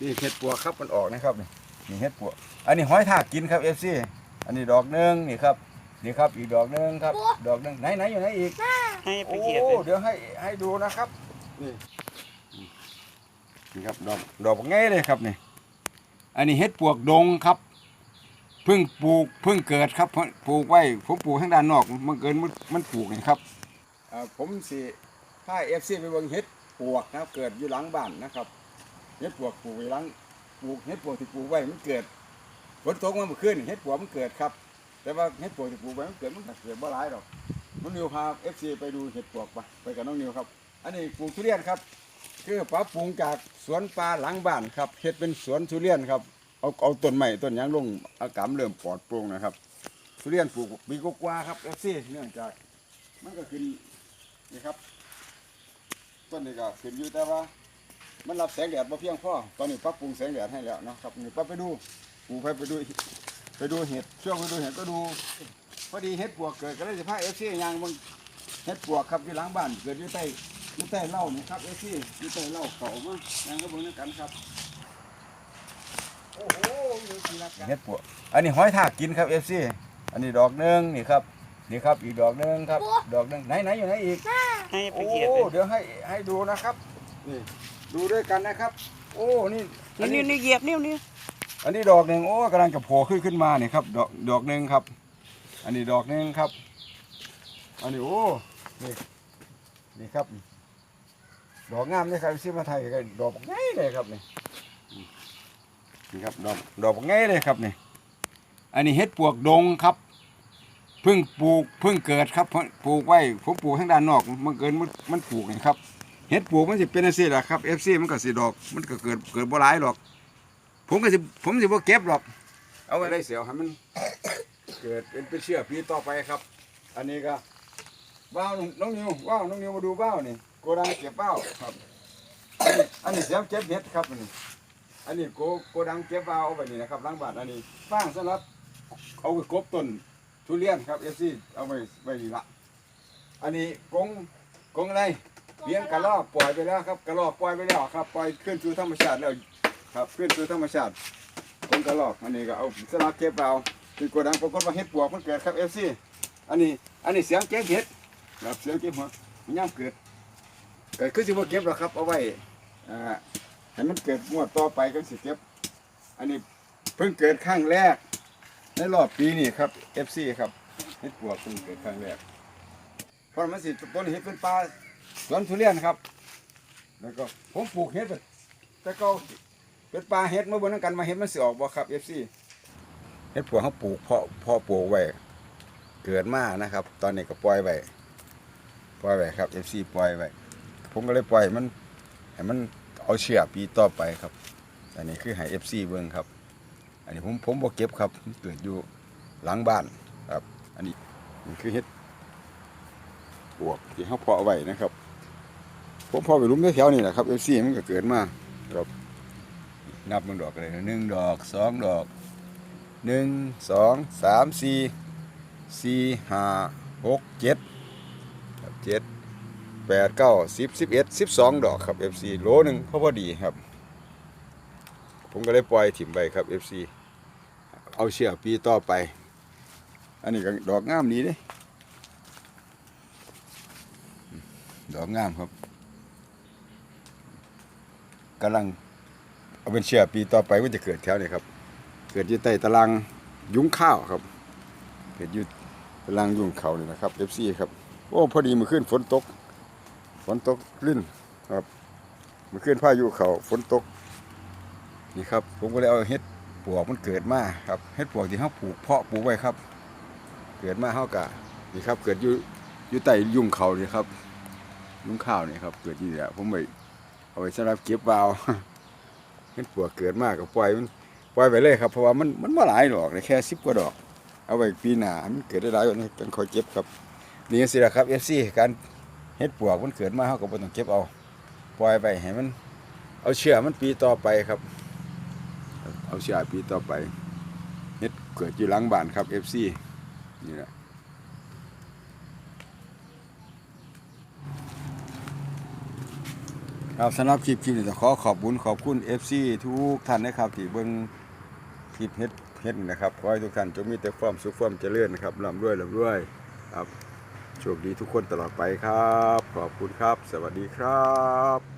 นี่เห็ดปวกครับมันออกนะครับนี่นี่เห็ดปวกอันนี้หอยทากกินครับเอฟซีอันนี้ดอกหนึงนี่ครับนี่ครับอีกดอกหนึงครับ ดอกหนึงไหนไหนอยู่ไหนอีกให้ไปโอ้เหยียบเลยเดี๋ยวให้ให้ดูนะครับนี่นี่ครับดอกดอกง่ายเลยครับนี่อันนี้เห็ดปวกดงครับเพิ่งปลูกเพิ่งเกิดครับเพิ่งปลูกไว้ผมปลูกข้างด้านนอกมันเกินมันมันปลูกนี่ครับอ่าผมสิพาเอฟซีไปเบิ่งเห็ดปวกนะครับเกิดอยู่หลังบ้านนะครับ เห็ดปวกปลูกไว้หลังปลูกเห็ดปวกที่ปลูกไว้มันเกิดฝนตกมาเมื่อคืนเห็ดปวกมันเกิดครับ แต่ว่าเห็ดปวกที่ปลูกไว้มันเกิดมันเกิดบ่หลายหรอกน้องนิวพาเอฟซีไปดูเห็ดปวกไปไปกับน้องนิวครับ อันนี้ปลูกทุเรียนครับ คือปรับปรุงจากสวนปลาหลังบ้านครับเฮ็ดเป็นสวนทุเรียนครับเอาเอาต้นไม้ต้นยางลงอากาศเริ่มปลอดโปร่งนะครับทุเรียนปลูกปีกว่าครับเอฟซีเนื่องจาก มันก็ขึ้นนี่ครับต้นนี้ก็ขึ้นอยู่แต่ว่า มันรับแสงแดดมาเพียงพอตอนนี้ปรับปรุงแสงแดดให้แล้วนะครับนี่ปั๊บไปดูปลูกไปไปดูไปดูเห็ดช่วงไปดูเห็ดก็ดูพอดีเห็ดปวกเกิดก็เลยจะพาเอฟซียางบางเห็ดปวกครับอยู่หลังบ้านเกิดอยู่ใต้อยู่ใต้เหล้านี่ครับเอฟซีอยู่ใต้เหล้าเขามายางก็เบิ่งด้วยกันครับโอ้โหเห็ดปวกอันนี้หอยทากกินครับเอฟซีอันนี้ดอกหนึงนี่ครับนี่ครับอีกดอกหนึงครับ ดอกหนึงไหนไหนอยู่ไหนอีกให้ไปโอ้เหยียบเลยเดี๋ยวให้ให้ดูนะครับนี่ ดูด้วยกันนะครับ โอ้ นี่อันนี่นี้นี่เหยียบนิ้วนี่อันนี้ดอกหนึ่งโอ้กำลังจะโผล่ขึ้นขึ้นมาเนี่ยครับ ดอกดอกหนึ่งครับ อันนี้ดอกหนึ่งครับ อันนี้โอ้ นี่ นี่ครับ ดอกงามเลยครับซื้อมาไทยกันดอกง่ายเลยครับนี่นี่ครับดอกดอกง่ายเลยครับนี่ อันนี้เห็ดปวกดงครับ เพิ่งปลูกเพิ่งเกิดครับเพิ่งปลูกไว้ผมปลูกข้างด้านนอก มันเกินมันมันปลูกนี่ครับ เห็ดปลูกมันสิเป็นอะไรล่ะครับเอฟซีมันก็สิดอก มันก็เกิดเกิดบ่หลายหรอก ผมก็สิผมสิบ่เก็บหรอก เอาไว้ได้เสียวให้มัน เกิดเป็นเป็นเชื้อปีต่อไปครับ อันนี้ก็บ้าวน้องนิวว้าวน้องนิวมาดูบ้าวนี่โกดังเก็บบ้าวครับ อันนี้เสียมเก็บเห็ดครับอันนี้ อันนี้โกโกดังเก็บบ้าวเอาไว้นี่นะครับล้างบานอันนี้ฟางสำหรับเอาไปกบต้นทุเรียนครับเอฟซีเอาไว้ไว้นี่ละอันนี้กงกงอะไร เลี้ยงกระรอกปล่อยไปแล้วครับกระรอกปล่อยไปแล้วครับปล่อยขึ้นสู่ธรรมชาติแล้วครับขึ้นสู่ธรรมชาติกงกระรอกอันนี้ก็เอาสลักเก็บเอาเป็นโกดังปรากฏว่าเห็ดปวกมันเกิดครับเอฟซีอันนี้อันนี้เสียงเก็บเห็ดครับเสียงเก็บหัวมันย่ำเกิดเกิดขึ้นสิบ่เก็บหรอกครับเอาไว้อ่าให้มันเกิดงวดต่อไปก็สิเก็บ อันนี้เพิ่งเกิดครั้งแรก ในรอบปีนี้ครับเอฟซีครับเห็ดปวกเพิ่งเกิดครั้งแรกเพราะมันสิต้นเห็ดเป็นปลา สวนทุเรียนครับ แล้วก็ผมปลูกเห็ดแบบแต่ก็เป็นปลาเห็ดมาบนนั้นกันมาเห็ดมันสิออกบ่ครับเอฟซีเห็ดปวกเขาปลูกเพาะเพาะปลูกไว้เกิดมานะครับ ตอนนี้ก็ปล่อยไว้ปล่อยไว้ครับเอฟซีปล่อยไว้ผมก็เลยปล่อยมันให้มันเอาเชื่อปีต่อไปครับ อันนี้คือให้เอฟซีเบิ่งครับ อันนี้ผมผมบ่เก็บครับเกิดอยู่หลังบ้านครับ อันนี้นี่คือเห็ดปวกที่เขาเพาะไว้นะครับ ผมพาะไปหลุมแถวๆนี่แหละครับเอฟซีมันก็เกิดมาครับ นับมันดอกเลยหนึ่งดอกสองดอกหนึ่งสองสามสี่สี่ห้าหกเจ็ดครับเจ็ดแปดเก้าสิบสิบเอ็ดสิบสองดอกครับเอฟซีโลหนึ่งพอพอดีครับ ผมก็เลยปล่อยถิ่มไปครับเอฟซีเอาเชื่อปีต่อไป อันนี้ก็ดอกงามดีเด้ดอกงามครับ กำลังเอาเป็นเชื่อปีต่อไปว่าจะเกิดแถวนี้ครับ เกิดอยู่ใต้ตารางยุ้งข้าวครับ เกิดอยู่ตารางยุ้งเขานี่นะครับเอฟซีครับโอ้พอดีเมื่อคืนฝนตก ฝนตกลื่นครับเมื่อคืนพายุเขาฝนตกนี่ครับ ผมก็เลยเอาเห็ดปวกมันเกิดมาครับเห็ดปวกที่เขาปลูกเพาะปลูกไว้ครับ เกิดมาเขากะนี่ครับ เกิดอยู่อยู่ใต้ยุ้งเขานี่ครับลุงข้าวนี่ครับ เกิดที่นี่ผมไป เอาไปสำหรับเก็บวาวเห็นปวกเกิดมากก็ปล่อยมันปล่อยไปเลยครับเพราะว่ามันมันไม่หลายดอกเลยแค่สิบกว่าดอก เอาไว้ปีหน้ามันเกิดได้หลายกว่านี้เป็นคอยเก็บครับนี่สิละครับเอฟซีการเห็ดปวกมันเกิดมาเขาก็บ่ต้องเก็บเอาปล่อยไปให้มัน เอาเชื่อมันปีต่อไปครับ เอาเชื่อปีต่อไปเห็ดเกิดอยู่หลังบ้านครับเอฟซีนี่แหละ ครับสำหรับคลิปคลิปนี้จะขอขอบคุณขอบคุณ FC ทุกท่านนะครับที่เบิ่งคลิปเฮ็ดเฮ็ดนะครับขอให้ทุกท่านจงมีแต่ความสุขความเจริญนะครับร่ำรวยร่ำรวยครับโชคดีทุกคนตลอดไปครับ ขอบคุณครับ สวัสดีครับ